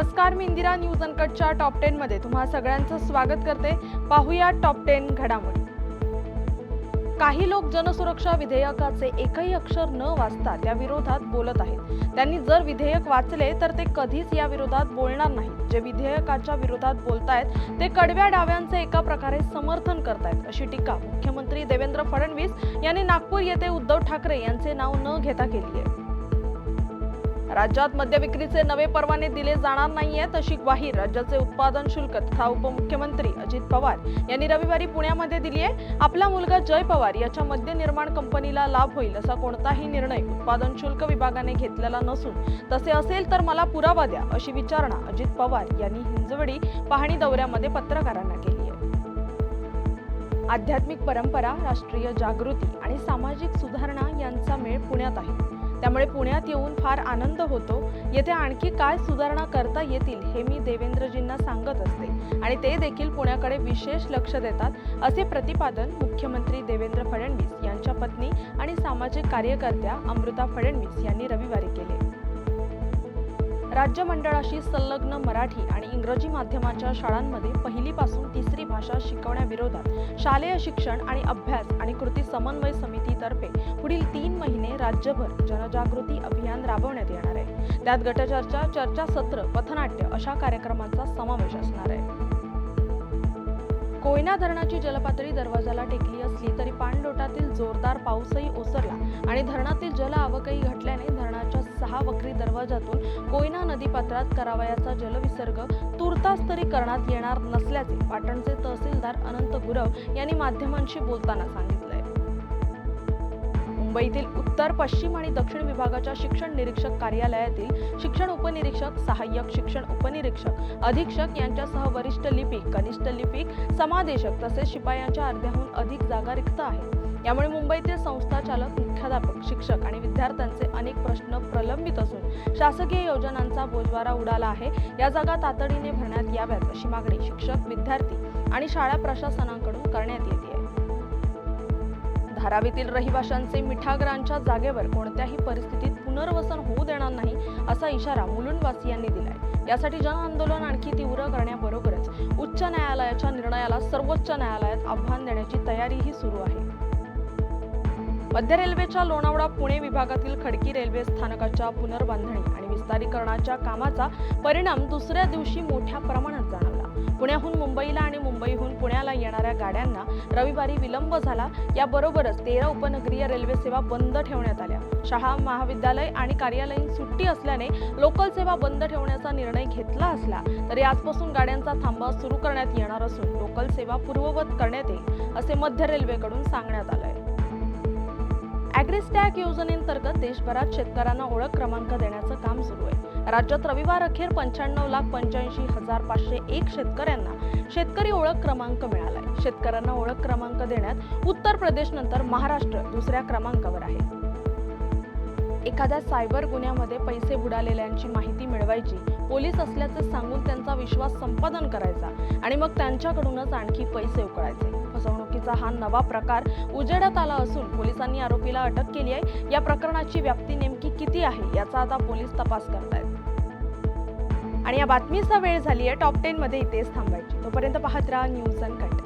नमस्कार मी इंदिरा न्यूज अनकटच्या टॉप टेन मध्ये तुम्हा सगळ्यांचं स्वागत करते. पाहूया टॉप टेन घडामोडी. काही लोक जनसुरक्षा विधेयकाचे एकही अक्षर न वाचता त्या विरोधात बोलत आहेत. त्यांनी जर विधेयक वाचले तर ते कधीच या विरोधात बोलणार नाहीत. जे विधेयकाच्या विरोधात बोलतायत ते कडव्या डाव्यांचे एका प्रकारे समर्थन करतायत अशी टीका मुख्यमंत्री देवेंद्र फडणवीस यांनी नागपूर येथे उद्धव ठाकरे यांचे नाव न घेता केली आहे. राज्यात मद्य विक्रीचे नवे परवाने दिले जाणार नाहीयेत अशी ग्वाही राज्याचे उत्पादन शुल्क तथा उपमुख्यमंत्री अजित पवार यांनी रविवारी पुण्यामध्ये दिली आहे. आपला मुलगा जय पवार याच्या मद्य निर्माण कंपनीला लाभ होईल असा कोणताही निर्णय उत्पादन शुल्क विभागाने घेतलेला नसून तसे असेल तर मला पुरावा द्या अशी विचारणा अजित पवार यांनी हिंजवडी पाहणी दौऱ्यामध्ये पत्रकारांना केली आहे. आध्यात्मिक परंपरा राष्ट्रीय जागृती आणि सामाजिक सुधारणा यांचा मेळ पुण्यात आहे. त्यामुळे पुण्यात येऊन फार आनंद होतो. येथे आणखी काय सुधारणा करता येतील हे मी देवेंद्रजींना सांगत असते. आणि ते देखील पुण्याकडे विशेष लक्ष देतात असे प्रतिपादन मुख्यमंत्री देवेंद्र फडणवीस यांच्या पत्नी आणि सामाजिक कार्यकर्त्या अमृता फडणवीस यांनी रविवारी केले. राज्य मंडळाशी संलग्न मराठी आणि इंग्रजी माध्यमाच्या शाळांमध्ये पहिलीपासून तिसरी भाषा शिकवण्याविरोधात शालेय शिक्षण आणि अभ्यास आणि कृती समन्वय समितीतर्फे पुढील तीन महिने राज्यभर जनजागृती अभियान राबवण्यात येणार आहे. त्यात गटचर्चा चर्चासत्र पथनाट्य अशा कार्यक्रमांचा समावेश असणार आहे. कोयना धरणाची जलपातळी दरवाजाला टेकली असली तरी पाणलोटातील जोरदार पाऊसही ओसरला आणि धरणातील जल आवकही घटल्याने सहा वक्री दरवाजातून कोयना नदीपात्रात करावयाचा जलविसर्ग तुर्तास तरी करण्यात येणार नसल्याचे पाटणचे तहसीलदार अनंत गुरव यांनी माध्यमांशी बोलताना सांगितलंय. मुंबईतील उत्तर पश्चिम आणि दक्षिण विभागाच्या शिक्षण निरीक्षक कार्यालयातील शिक्षण उपनिरीक्षक सहाय्यक शिक्षण उपनिरीक्षक अधीक्षक यांच्यासह वरिष्ठ लिपिक कनिष्ठ लिपिक समादेशक तसेच शिपायांच्या अर्ध्याहून अधिक जागा रिक्त आहेत. यामुळे मुंबईतील संस्था चालक मुख्याध्यापक शिक्षक आणि विद्यार्थ्यांचे शासकीय योजनांचा बोजवारा उडाला आहे. या जागा तातडीने भरण्यात याव्यात अशी मागणी शिक्षक विद्यार्थी आणि शाळा प्रशासनाकडून करण्यात येते. धारावीतील रहिवाशांचे मिठागरांच्या जागेवर कोणत्याही परिस्थितीत पुनर्वसन होऊ देणार नाही असा इशारा मुलुंडवासियांनी दिलाय. यासाठी जन आंदोलन आणखी तीव्र करण्याबरोबरच उच्च न्यायालयाच्या निर्णयाला सर्वोच्च न्यायालयात आव्हान देण्याची तयारीही सुरू आहे. मध्य रेल्वेच्या लोणावळा पुणे विभागातील खडकी रेल्वे स्थानकाच्या पुनर्बांधणी आणि विस्तारीकरणाच्या कामाचा परिणाम दुसऱ्या दिवशी मोठ्या प्रमाणात जाणवला. पुण्याहून मुंबईला आणि मुंबईहून पुण्याला येणाऱ्या गाड्यांना रविवारी विलंब झाला. याबरोबरच तेरा उपनगरीय रेल्वे सेवा बंद ठेवण्यात आल्या. शाळा महाविद्यालय आणि कार्यालयीन सुट्टी असल्याने लोकल सेवा बंद ठेवण्याचा निर्णय घेतला असला तरी आजपासून गाड्यांचा थांबा सुरू करण्यात येणार असून लोकल सेवा पूर्ववत करण्यात येईल असे मध्य रेल्वेकडून सांगण्यात आलंय. ॲग्रिस्टॅक योजनेअंतर्गत देशभरात शेतकऱ्यांना ओळख क्रमांक देण्याचं काम सुरू आहे. राज्यात रविवार अखेर पंच्याण्णव लाख पंच्याऐंशी हजार पाचशे एक शेतकऱ्यांना शेतकरी ओळख क्रमांक मिळालाय. शेतकऱ्यांना ओळख क्रमांक देण्यात उत्तर प्रदेश नंतर महाराष्ट्र दुसऱ्या क्रमांकावर आहे. एखाद्या सायबर गुन्ह्यामध्ये पैसे बुडालेल्यांची माहिती मिळवायची पोलीस असल्याचे सांगून त्यांचा विश्वास संपादन करायचा आणि मग त्यांच्याकडूनच आणखी पैसे उकळायचे. फसवणुकीचा हा नवा प्रकार उजेडात आला असून पोलिसांनी आरोपीला अटक केली आहे. या प्रकरणाची व्याप्ती नेमकी किती आहे याचा आता पोलीस तपास करतायत. आणि या बातमीचा वेळ झाली आहे टॉप टेन मध्ये इथेच थांबायची. तोपर्यंत पाहत राहा न्यूज अँड कंटेंट